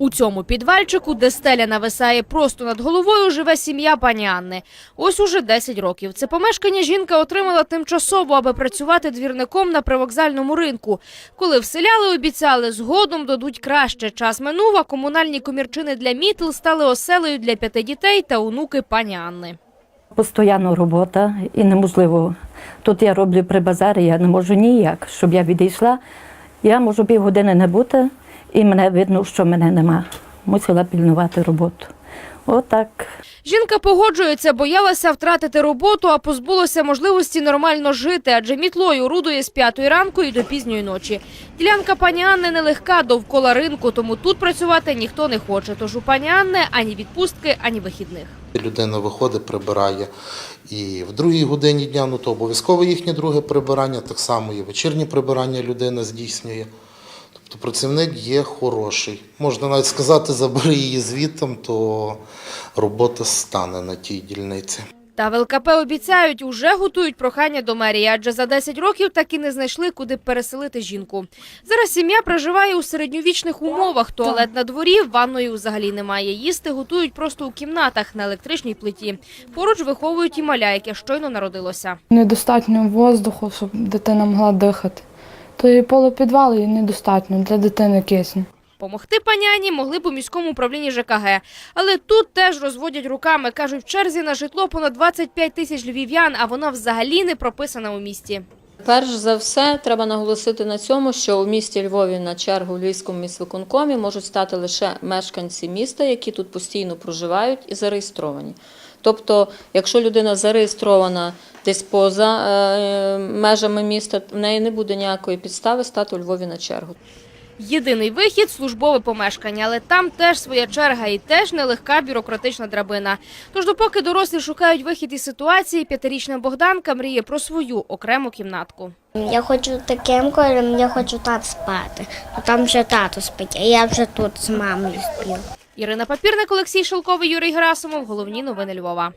У цьому підвальчику, де стеля нависає просто над головою, живе сім'я пані Анни. Ось уже 10 років. Це помешкання жінка отримала тимчасово, аби працювати двірником на привокзальному ринку. Коли вселяли, обіцяли, згодом дадуть краще. Час минув, а комунальні комірчини для мітл стали оселею для п'яти дітей та онуки пані Анни. Постоянно робота і неможливо. Тут я роблю при базарі, я не можу ніяк, щоб я відійшла. Я можу півгодини не бути, і мене видно, що мене нема. Мусила пільнувати роботу. Отак. Жінка погоджується, боялася втратити роботу, а позбулася можливості нормально жити, адже мітлою орудує з п'ятої ранку і до пізньої ночі. Ділянка пані Анни нелегка довкола ринку, тому тут працювати ніхто не хоче. Тож у пані Анни ані відпустки, ані вихідних. Людина виходить, прибирає і в другій годині дня, ну то обов'язково їхнє друге прибирання, так само і вечірнє прибирання людина здійснює. Тобто працівник є хороший. Можна навіть сказати, забери її звітом, то робота стане на тій дільниці. Та в ЛКП обіцяють, уже готують прохання до мерії, адже за 10 років так і не знайшли, куди переселити жінку. Зараз сім'я проживає у середньовічних умовах. Туалет на дворі, ванної взагалі немає. Їсти готують просто у кімнатах на електричній плиті. Поруч виховують і маля, яке щойно народилося. Недостатньо воздуху, щоб дитина могла дихати. То і полупідвал і недостатньо для дитини кисню. Помогти пані Ані могли б у міському управлінні ЖКГ. Але тут теж розводять руками. Кажуть, в черзі на житло понад 25 тисяч львів'ян, а вона взагалі не прописана у місті. Перш за все, треба наголосити на цьому, що у місті Львові на чергу в Львівському міськвиконкомі можуть стати лише мешканці міста, які тут постійно проживають і зареєстровані. Тобто, якщо людина зареєстрована десь поза е, межами міста, в неї не буде ніякої підстави стати у Львові на чергу. Єдиний вихід службове помешкання, але там теж своя черга і теж нелегка бюрократична драбина. Тож, допоки дорослі шукають вихід із ситуації, п'ятирічна Богданка мріє про свою окрему кімнатку. Я хочу таким кольором, я хочу так спати. А там вже тато спить, а я вже тут з мамою сплю. Ірина Папірник, Олексій Шелковий, Юрій Герасимов. Головні новини Львова.